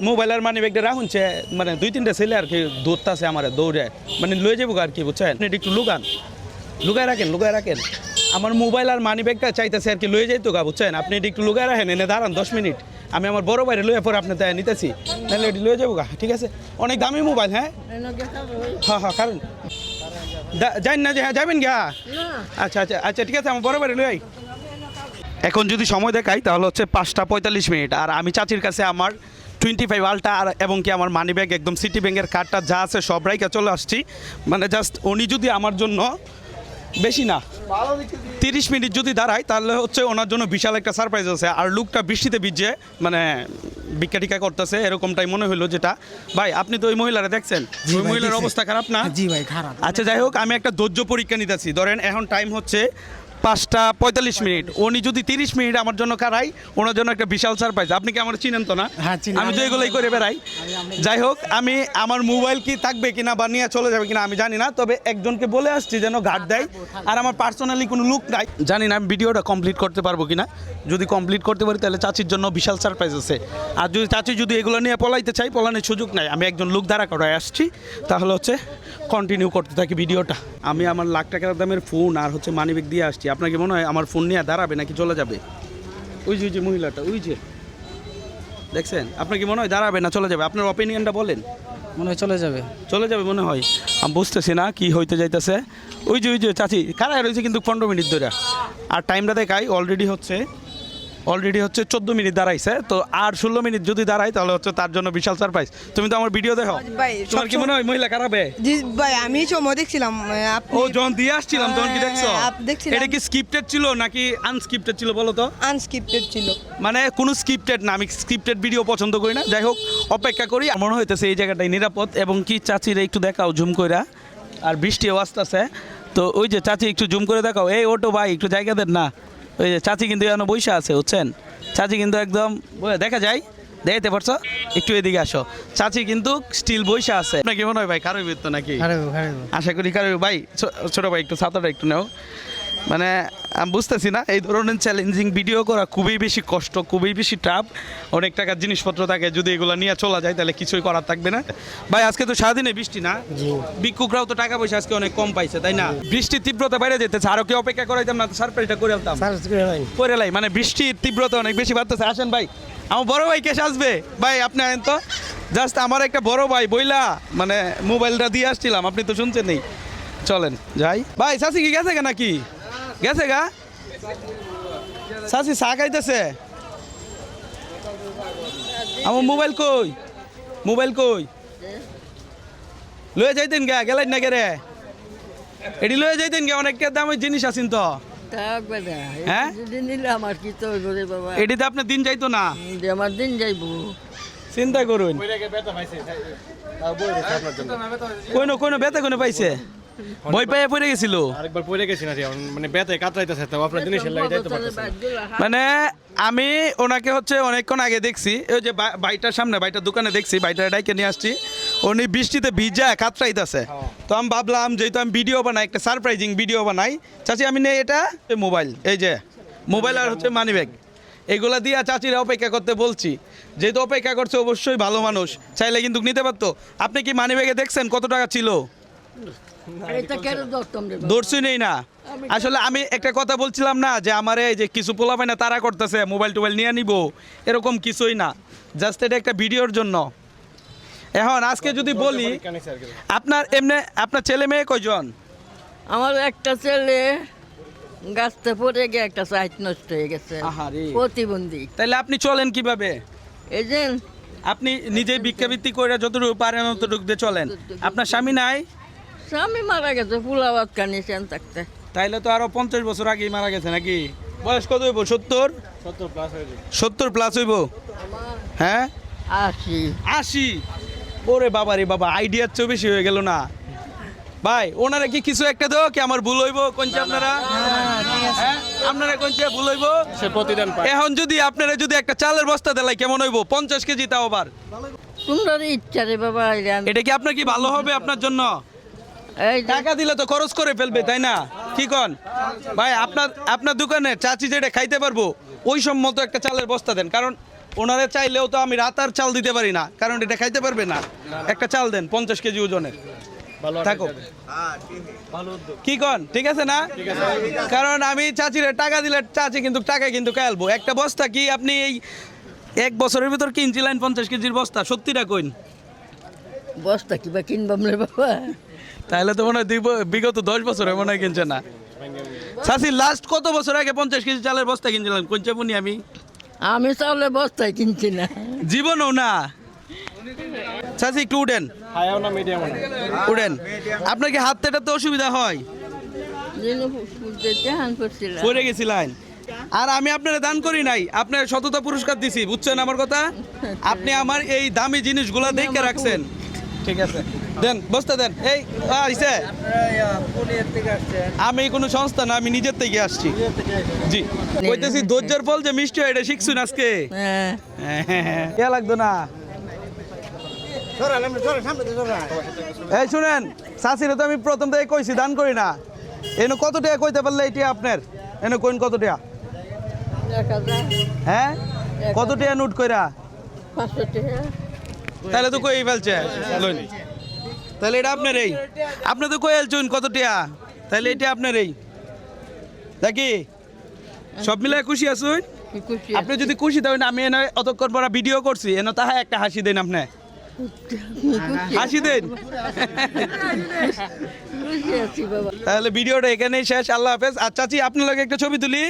Mobile আর মানি ব্যাগটা রাখুনছে মানে দুই তিনটা ছেলে আর কি দৌড়তাছে আমার দৌড়ে। মানে লয়ে যাব আর কি বুঝছেন? আপনি এটা একটু লুকান। লুকায় রাখেন লুকায় রাখেন। আমার মোবাইল আর মানি ব্যাগটা চাইতেছে আর কি লয়ে যাইতো গা বুঝছেন? আপনি এটা একটু লুকায় রাখেন এনে দাঁড়ান দশ মিনিট। আমি আমার বড় বাইরে লয়ে পরে আপনি তাই নিতেছি। তাহলে এটি লয়ে যাব গা ঠিক আছে? অনেক দামি মোবাইল হ্যাঁ? হ্যাঁ হ্যাঁ কারণ জানি না যে হ্যাঁ যাবেন গা আচ্ছা আচ্ছা আচ্ছা ঠিক আছে আমার বড় লই আই। এখন যদি সময় দেখাই তাহলে হচ্ছে পাঁচটা পঁয়তাল্লিশ মিনিট। আর আমি চাচির কাছে আমার টোয়েন্টি ফাইভ আলটা আর এবং কি আমার মানি ব্যাগ একদম সিটি ব্যাংকের কার্ডটা যা আছে সব রাইকা চলে আসছি। মানে জাস্ট উনি যদি আমার জন্য বেশি না তিরিশ মিনিট যদি দাঁড়ায় তাহলে হচ্ছে ওনার জন্য বিশাল একটা সারপ্রাইজ আছে। আর লুকটা বৃষ্টিতে ভিজে মানে ভিক্ষা টিকা করতেছে এরকমটাই মনে হলো যেটা। ভাই আপনি তো ওই মহিলারা দেখছেন? ওই মহিলার অবস্থা খারাপ না? জি ভাই খারাপ। আচ্ছা যাই হোক আমি একটা ধৈর্য পরীক্ষা নিতেছি। ধরেন এখন টাইম হচ্ছে পাঁচটা পঁয়তাল্লিশ মিনিট। উনি যদি তিরিশ মিনিট আমার জন্য কারাই ওনার জন্য একটা বিশাল সারপ্রাইজ আপনি কি আমার চিনেন তো না? হ্যাঁ, আমি তো এগুলোই করে বেড়াই। যাই হোক আমি আমার মোবাইল কি থাকবে কিনা বা নিয়ে চলে যাবে কিনা আমি জানি না তবে একজনকে বলে আসছি যেন গার্ড দেয়। আর আমার পার্সোনালি কোনো লুক নাই। জানি না আমি ভিডিওটা কমপ্লিট করতে পারব কিনা। যদি কমপ্লিট করতে পারি তাহলে চাচির জন্য বিশাল সারপ্রাইজ আছে। আর যদি চাচি যদি এগুলো নিয়ে পলাইতে চাই পলানোর সুযোগ নাই। আমি একজন লোক দ্বারা করায় আসছি। তাহলে হচ্ছে কন্টিনিউ করতে থাকি ভিডিওটা আমি আমার লাখ টাকার দামের ফোন আর হচ্ছে মানিব্যাগ দিয়ে আসছি। আপনার কি মনে হয় আমার ফোন নিয়ে দাঁড়াবে নাকি চলে যাবে? ওই যে ওই যে মহিলাটা ওই যে। দেখছেন? আপনার কি মনে হয় দাঁড়াবে না চলে যাবে? আপনার অপিনিয়নটা বলেন। মনে হয় চলে যাবে। চলে যাবে মনে হয়। আমি বুঝতেছি না কি হইতে যাইতেছে। ওই যে ওই যে চাচি কারা রয়েছে কিন্তু পনেরো মিনিট ধরে। আর টাইমটা দেখাই অলরেডি হচ্ছে অলরেডি হচ্ছে চোদ্দ মিনিট দাঁড়াইছে তো আর ষোলো মিনিট যদি দাঁড়াই তাহলে হচ্ছে তার জন্য বিশাল সারপ্রাইজ তুমি তো আমার ভিডিও দেখো। তোমার কি মনে হয় মহিলা খারাপে জি ভাই আমি সময় দেখছিলাম ও যখন দিয়ে আসছিলাম তখন কি দেখছ? হ্যাঁ, আপ- দেখছিলাম। এটা কি স্ক্রিপ্টেড ছিল নাকি আনস্ক্রিপ্টেড ছিল বলো তো? আনস্ক্রিপ্টেড ছিল। মানে কোনো স্ক্রিপ্টেড না আমি স্ক্রিপ্টেড ভিডিও পছন্দ করি না। যাই হোক অপেক্ষা করি। মনে হইতেছে এই জায়গাটাই নিরাপদ এবং কি চাচিরা একটু দেখাও ঝুম কইরা। আর বৃষ্টিও আসতেছে। তো ওই যে চাচি একটু জুম করে দেখাও। এই অটো ভাই একটু জায়গা দেন না। ওই যে চাচি কিন্তু এখনও বৈশা আছে বুঝছেন? চাচি কিন্তু একদম দেখা যায় দেখতে পারছ? একটু এদিকে আসো। চাচি কিন্তু স্টিল বৈশা আছে। নাকি মনে হয় ভাই কারও তো নাকি? আশা করি কারও ভাই ছোট ভাই একটু ছাতাটা একটু নাও। মানে আমি বুঝতেছি না এই ধরনের চ্যালেঞ্জিং ভিডিও করা খুবই বেশি কষ্ট খুবই বেশি টাফ অনেক টাকার জিনিসপত্র থাকে যদি এগুলো নিয়ে চলা যায় তাহলে কিছুই করার থাকবে না। ভাই আজকে তো সারাদিনে বৃষ্টি না? ভিক্ষুকরাও তো টাকা পয়সা আজকে অনেক কম পাইছে তাই না? বৃষ্টির তীব্রতা বাইরে যেতেছে আরও কি অপেক্ষা করাইতাম না সারপ্রাইজটা করে আলতাম করে লাই মানে বৃষ্টির তীব্রতা অনেক বেশি বাড়তেছে। আসেন ভাই আমার বড় ভাই কেসে আসবে ভাই আপনি আনেন তো। জাস্ট আমার একটা বড় ভাই বইলা মানে মোবাইলটা দিয়ে আসছিলাম আপনি তো শুনছেন নেই চলেন যাই। ভাই সাসি কি গেছে নাকি? গেছে গা? সাসি চা খাইতেছে? আমার মোবাইল কই? মোবাইল কই? লয়ে যাইতেন গা গেলেন না গেরে এটি লয়ে যাইতেন গে অনেকটা দামের জিনিস আছেন তো। হ্যাঁ? এটিতে আপনার দিন যাইতো না? আমার দিন যাইব। চিন্তা করুন। কোনো কোনো বেতা কোনো পাইছে? বই পাইয়া পড়ে গেছিল? আরেকবার পড়ে গেছি না মানে কাতরাইতেছে তো আপনার জিনিসের লাগে যাইতে পারতেছে মানে আমি ওনাকে হচ্ছে অনেকক্ষণ আগে দেখছি ওই যে বাইটার সামনে বাইটার দোকানে দেখছি বাইটার ডাইকে নিয়ে আসছি। উনি বৃষ্টিতে ভিজা কাতরাইতেছে। তো আমি ভাবলাম যেহেতু আমি ভিডিও বানাই একটা সারপ্রাইজিং ভিডিও বানাই চাচি আমি নেই এটা মোবাইল এই যে মোবাইল আর হচ্ছে মানি ব্যাগ এগুলা দিয়ে চাচিরা অপেক্ষা করতে বলছি যেহেতু অপেক্ষা করছে অবশ্যই ভালো মানুষ চাইলে কিন্তু নিতে পারতো। আপনি কি মানি ব্যাগে দেখছেন কত টাকা ছিল? নেই না। আসলে আমি একটা কথা বলছিলাম না যে আমার এই যে কিছু পোলা না তারা করতেছে মোবাইল টোবাইল নিয়ে নিব এরকম কিছুই না। জাস্ট এটা একটা ভিডিওর জন্য। এখন আজকে যদি বলি। আপনার এমনি আপনার ছেলে মেয়ে কয়জন? আমার একটা ছেলে গাছতে পড়ে গিয়ে একটা সাইট নষ্ট হয়ে গেছে। প্রতিবন্ধী। তাহলে আপনি চলেন কীভাবে? এই যে আপনি নিজে ভিক্ষাবৃত্তি করে যতটুকু পারেন ততটুকু দিয়ে চলেন। আপনার স্বামী নাই? স্বামী মারা গেছে ফুলাবাদ কানিছেন থাকতে। তাইলে তো আরও পঞ্চাশ বছর আগেই মারা গেছে নাকি? বয়স কত হইব? সত্তর? সত্তর প্লাস হইব? হ্যাঁ? আসি আশি? ওরে বাবা রে বাবা আইডিয়ার চেয়েও বেশি হয়ে গেল না। ভাই ওনারা কি কিছু একটা দেও কি? আমার ভুল হইব? কোনছে আপনারা? হ্যাঁ? আপনারা কোনছে ভুল হইব? সে প্রতিদান পায়। এখন যদি আপনারা যদি একটা চালের বস্তা দেলাই কেমন হইব? পঞ্চাশ কেজি তাও আবার। তোমরা ইচ্ছা রে বাবা এটা কি আপনার কি ভালো হবে আপনার জন্য? টাকা দিলে তো খরচ করে ফেলবে তাই না? কি কন? ভাই আপনার আপনার দোকানে চাচি যেটা খাইতে পারব ওই সম্মত একটা চালের বস্তা দেন। কারণ ওনারে চাইলেও তো আমি রাত আর চাল দিতে পারি না। কারণ এটা খাইতে পারবে না। একটা চাল দেন পঞ্চাশ কেজি ওজনের। ভালো থাকো। কি কন? ঠিক আছে না? কারণ আমি চাচিরে টাকা দিলে চাচি কিন্তু টাকা কিন্তু কালবো একটা বস্তা কি আপনি এই এক বছরের ভিতর কিনছিলেন পঞ্চাশ কেজির বস্তা? সত্যিটা কইন। বস্তা কিবা কিনবাম রে বাবা। তাহলে তো মনে হয় দুই ব- বিগত দশ বছর মনে হয় কিনছে না। চাচি লাস্ট কত বছর আগে পঞ্চাশ কেজি চালের বস্তা কিনছিলাম? কোনছে বুনি আমি। আমি চাউলে বস্তায় কিনছি না। জীবনও না? চাচি একটু উঠেন। হায়াও না মিডিয়াম না? উঠেন। আপনার কি হাত তেটাতে অসুবিধা হয়? হান করছিলাম পড়ে গেছিলেন আর আমি আপনার দান করি নাই। আপনার সততা পুরস্কার দিছি বুঝছেন আমার কথা? আপনি আমার এই দামি জিনিসগুলো দেখে রাখছেন। ঠিক আছে। দেন বসতে দেন। এই আইসে আমি কোনো সংস্থা না আমি নিজের থেকে আসছি। জি। কইতেছি ধৈর্যের ফল যে মিষ্টি হয় এটা শিখছুন আজকে। হ্যাঁ। লাগতো না। এই শুনেন শাশিরে তো আমি প্রথম থেকে কইছি দান করি না। এনে কত টাকা কইতে পারলে এটি আপনার? এনে কইন কত টাকা? হ্যাঁ? কত টাকা নোট কইরা? পাঁচশো টাকা। তাহলে তো কই ফেলছে? লইন। তাহলে এটা আপনার এই। আপনি তো কই আলছুন কত টাকা তাহলে এটা আপনার এই। দেখি। সব মিলে খুশি আছুন? আপনি যদি খুশি থাকেন আমি এনে অতক্ষণ পর ভিডিও করছি। এনে তাহা একটা হাসি দেন আপনি। হাসি দেন। তাহলে ভিডিওটা এখানেই শেষ। আল্লাহ হাফেজ। আর চাচি আপনার লগে একটা ছবি তুলি।